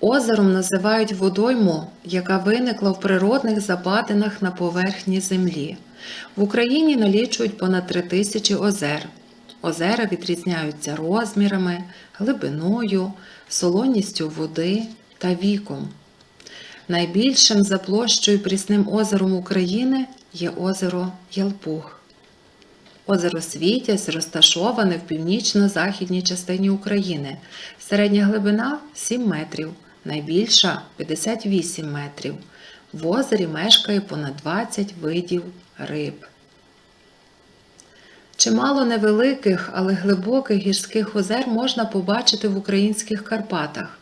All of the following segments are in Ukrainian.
Озером називають водойму, яка виникла в природних западинах на поверхні землі. В Україні налічують понад три тисячі озер. Озера відрізняються розмірами, глибиною, солоністю води та віком. Найбільшим за площею прісним озером України є озеро Ялпуг. Озеро Світязь розташоване в північно-західній частині України. Середня глибина 7 метрів, найбільша 58 метрів. В озері мешкає понад 20 видів риб. Чимало невеликих, але глибоких гірських озер можна побачити в українських Карпатах.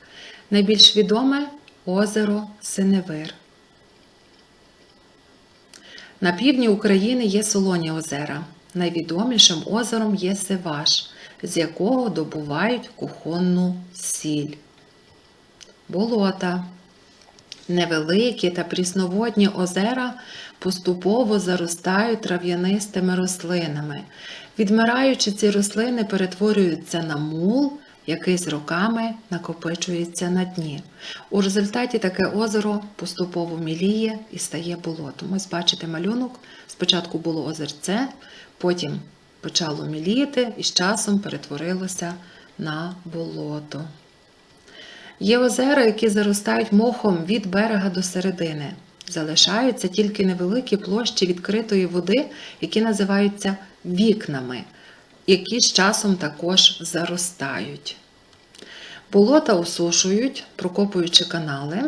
Найбільш відоме озеро Синевир. На півдні України є солоні озера. Найвідомішим озером є Севаш, з якого добувають кухонну сіль. Болота. Невеликі та прісноводні озера поступово заростають трав'янистими рослинами. Відмираючи ці рослини перетворюються на мул, який з роками накопичується на дні. У результаті таке озеро поступово міліє і стає болотом. Ось бачите малюнок. Спочатку було озерце, потім почало міліти і з часом перетворилося на болото. Є озера, які заростають мохом від берега до середини. Залишаються тільки невеликі площі відкритої води, які називаються вікнами, які з часом також заростають. Болота осушують, прокопуючи канали,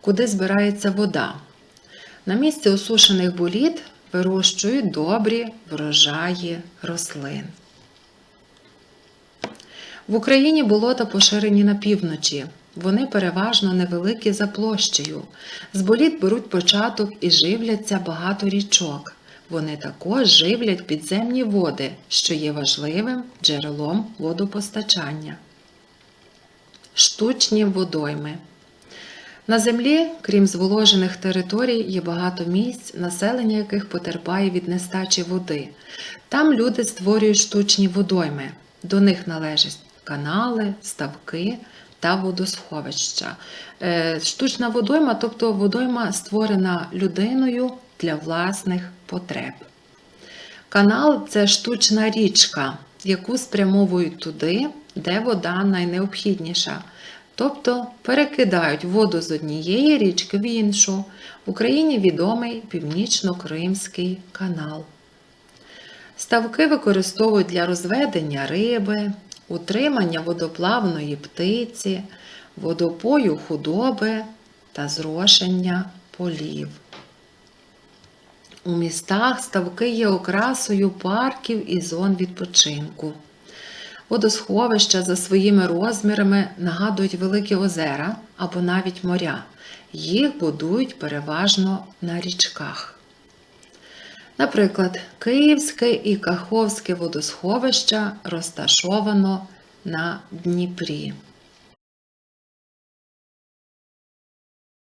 куди збирається вода. На місці осушених боліт вирощують добрі врожаї рослин. В Україні болота поширені на півночі. Вони переважно невеликі за площею. З боліт беруть початок і живляться багато річок. Вони також живлять підземні води, що є важливим джерелом водопостачання. Штучні водойми. На землі, крім зволожених територій, є багато місць, населення яких потерпає від нестачі води. Там люди створюють штучні водойми. До них належать канали, ставки та водосховища. Е, Штучна водойма, тобто водойма створена людиною для власних потреб. Канал це штучна річка, яку спрямовують туди, де вода найнеобхідніша. Тобто перекидають воду з однієї річки в іншу. В Україні відомий Північно-Кримський канал. Ставки використовують для розведення риби, утримання водоплавної птиці, водопою худоби та зрошення полів. У містах ставки є окрасою парків і зон відпочинку. Водосховища за своїми розмірами нагадують великі озера або навіть моря. Їх будують переважно на річках. Наприклад, Київське і Каховське водосховища розташовано на Дніпрі.